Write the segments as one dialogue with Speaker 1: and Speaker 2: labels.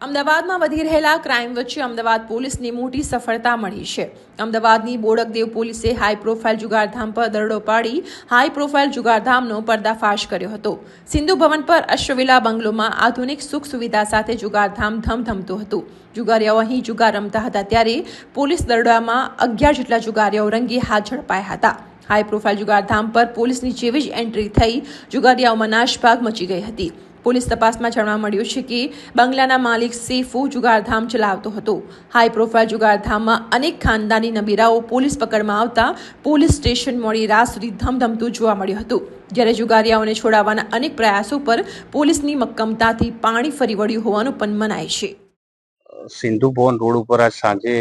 Speaker 1: અમદાવાદમાં વધી રહેલા ક્રાઇમ વચ્ચે અમદાવાદ પોલીસને મોટી સફળતા મળી છે. અમદાવાદની બોડકદેવ પોલીસે હાઈ પ્રોફાઇલ જુગારધામ પર દરડો પાડી હાઈ પ્રોફાઇલ જુગારધામનો પર્દાફાશ કર્યો હતો. સિંધુ ભવન પર અશ્વવિલા બંગલોમાં આધુનિક સુખ સુવિધા સાથે જુગારધામ ધમધમતું હતું. જુગારીઓ અહીં જુગાર રમતા હતા ત્યારે પોલીસ દરડામાં અગિયાર જેટલા જુગારીઓ રંગે હાથ ઝડપાયા હતા. હાઈ પ્રોફાઇલ જુગારધામ પર પોલીસની જેવી જ એન્ટ્રી થઈ જુગારીયાઓમાં નાશભાગ મચી ગઈ હતી. પોલીસ તપાસમાં જાણવા મળ્યું છે કે બંગલાના માલિક સેફુ જુગારધામ ચલાવતો હતો. હાઈ પ્રોફાઇલ જુગારધામમાં અનેક ખાનદાની નબીરાઓ પોલીસ પકડમાં આવતા પોલીસ સ્ટેશન મોડી રાત સુધી ધમધમતું જોવા મળ્યું હતું. જ્યારે જુગારીયાઓને છોડાવવાના અનેક પ્રયાસો પર પોલીસની મક્કમતાથી પાણી ફરી વળ્યું હોવાનું પણ મનાય છે.
Speaker 2: સિંધુ ભવન રોડ ઉપર આજ સાંજે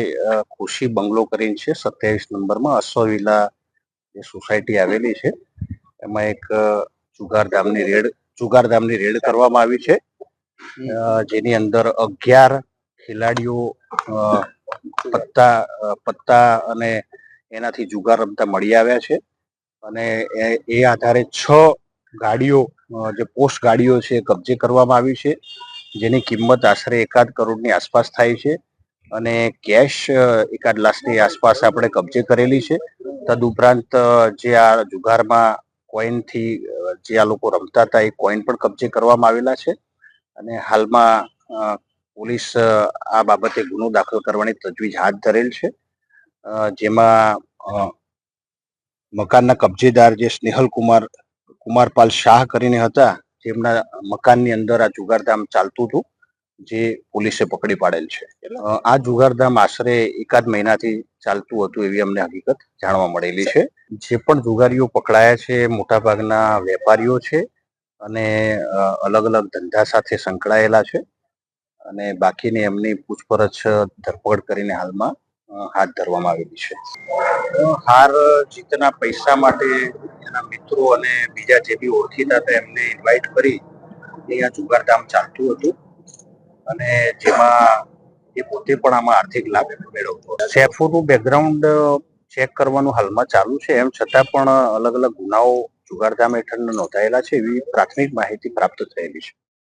Speaker 2: ખુશી બંગલો કરીને છે, સત્યાવીસ નંબરમાં અશ્વવિલા જે સોસાયટી આવેલી છે, એમાં એક જુગારધામની રેડ જુગારધામની રેડ કરવામાં આવી છે. જેની અંદર અગિયાર ખેલાડીઓ પત્તા પત્તા અને એનાથી જુગાર રમતા મળી આવ્યા છે. અને એ આધારે છ ગાડીઓ જે પોસ્ટ ગાડીઓ છે એ કબજે કરવામાં આવી છે. જેની કિંમત આશરે એકાદ કરોડની આસપાસ થાય છે. અને કેશ એકાદ લાખની આસપાસ આપણે કબજે કરેલી છે. તદુપરાંત જે આ જુગારમાં કોઈનથી જે આ લોકો રમતા હતા, એ કોઈન પણ કબજે કરવામાં આવેલા છે. અને હાલમાં પોલીસ આ બાબતે ગુનો દાખલ કરવાની તજવીજ હાથ ધરેલ છે. જેમાં મકાનના કબજેદાર જે સ્નેહલ કુમાર, કુમારપાલ શાહ કરીને હતા, જેમના મકાનની અંદર આ જુગારધામ ચાલતું હતું. જે પોલીસે પકડી પાડેલ છે. આ જુગારધામ આશરે એકાદ મહિનાથી ચાલતું હતું એવી અમને હકીકત જાણવા મળેલી છે. જે પણ જુગારીઓ પકડાયા છે, મોટાભાગના વેપારીઓ છે અને અલગ અલગ ધંધા સાથે સંકળાયેલા છે અને બાકીની એમની પૂછપરછ, ધરપકડ કરીને હાલમાં હાથ ધરવામાં આવેલી છે. હાર જીતના પૈસા માટે એના મિત્રો અને બીજા જે બી ઓળખીતા હતા એમને ઇન્વાઇટ કરી અહીંયા જુગારધામ ચાલતું હતું. અને જેમાં એ પોતે પણ આમાં આર્થિક લાભ મેળવતો. સેફોનું બેકગ્રાઉન્ડ ચેક કરવાનું હાલમાં ચાલુ છે એમ છતાં પણ અલગ અલગ ગુનાઓ જુગારધામ હેઠળ નોંધાયેલા છે એવી પ્રાથમિક માહિતી પ્રાપ્ત થયેલી છે